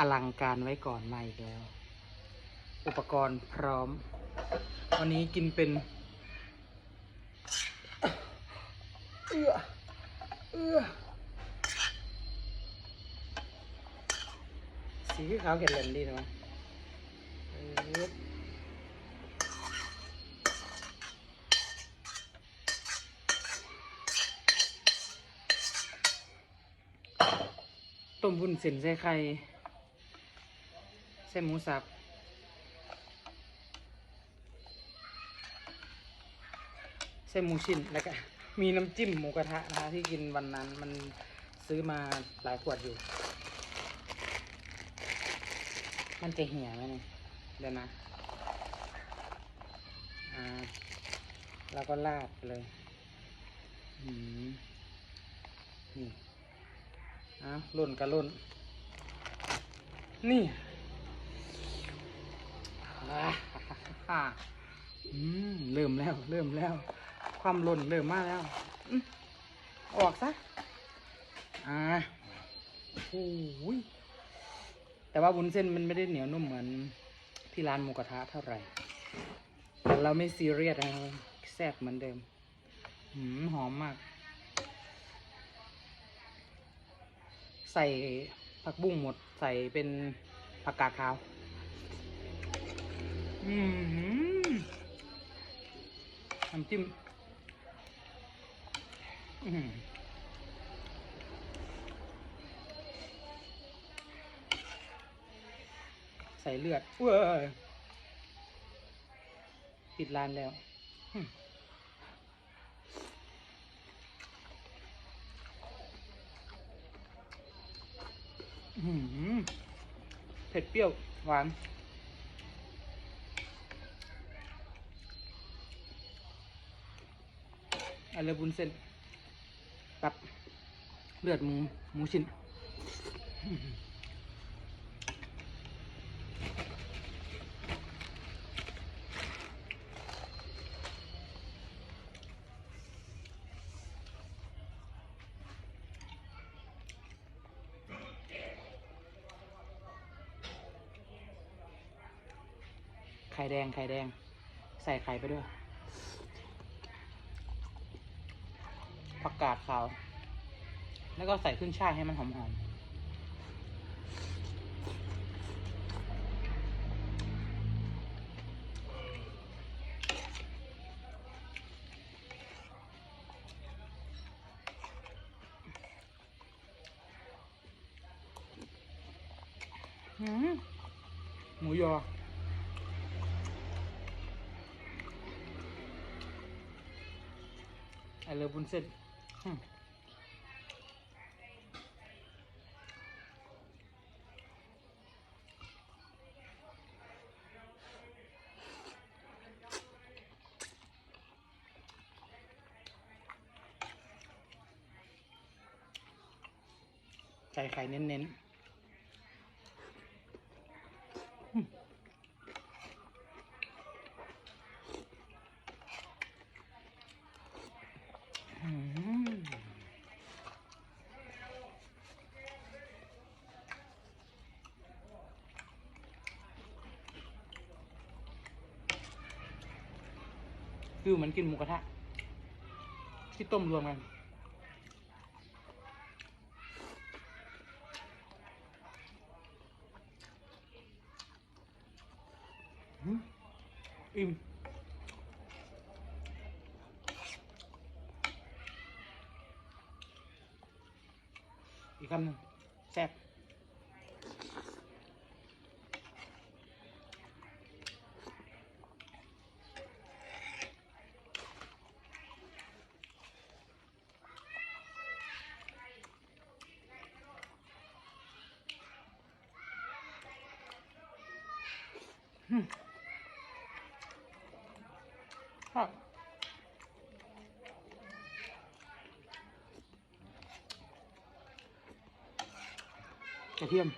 อลังการไว้ก่อนมาอีกแล้ว อุปกรณ์พร้อม วันนี้กินเป็นเอื้อเอื้อสีขาวเห็นเหลนดีนะวะเอิ๊บต้มวุ้นเส้นใส่ไข่ ใส่หมูสับใส่หมูชิ้นแล้วก็มีน้ำจิ้มหมูกระทะนะคะที่กินวันนั้นมันซื้อมาหลายขวดอยู่ มันจะเหี่ยไหมเนี่ยเดี๋ยวนะ อ่า แล้วก็ราดเลยอืมนี่อ้าล่นกับล่นนี่ อ่าฮ่าอืมเริ่มแล้ว เริ่มแล้ว ความหล่นเริ่มมาแล้วอืมออกซะ อ่าโอ้ยแต่ว่าวุ้นเส้นมันไม่ได้เหนียวนุ่มเหมือนที่ร้านหมูกระทะเท่าไหร่ แต่เราไม่ซีเรียสนะครับแซ่บเหมือนเดิม หืมหอมมาก ใส่ผักบุ้งหมด ใส่เป็นผักกาดขาว อืมน้ำจิ้มอื้อหือใส่เลือดเว้ยปิดร้านแล้วเผ็ดเปรี้ยว หวาน อะไรบุญเส้นกับเลือดหมูหมูชิ้นไข่แดงไข่แดง ใส่ไข่ไปด้วย ผักกาดขาว แล้วก็ใส่ขึ้นช่ายให้มันหอมๆหืมหมูยอไอเลิฟบุญเส้น ใส่ไข่เน้นๆอืมอืม ฟิลเหมือนกินหมูกระทะ ที่ต้มรวมกัน อิ่มอีกคำหนึ่งแซ่บ ครับกระเทียม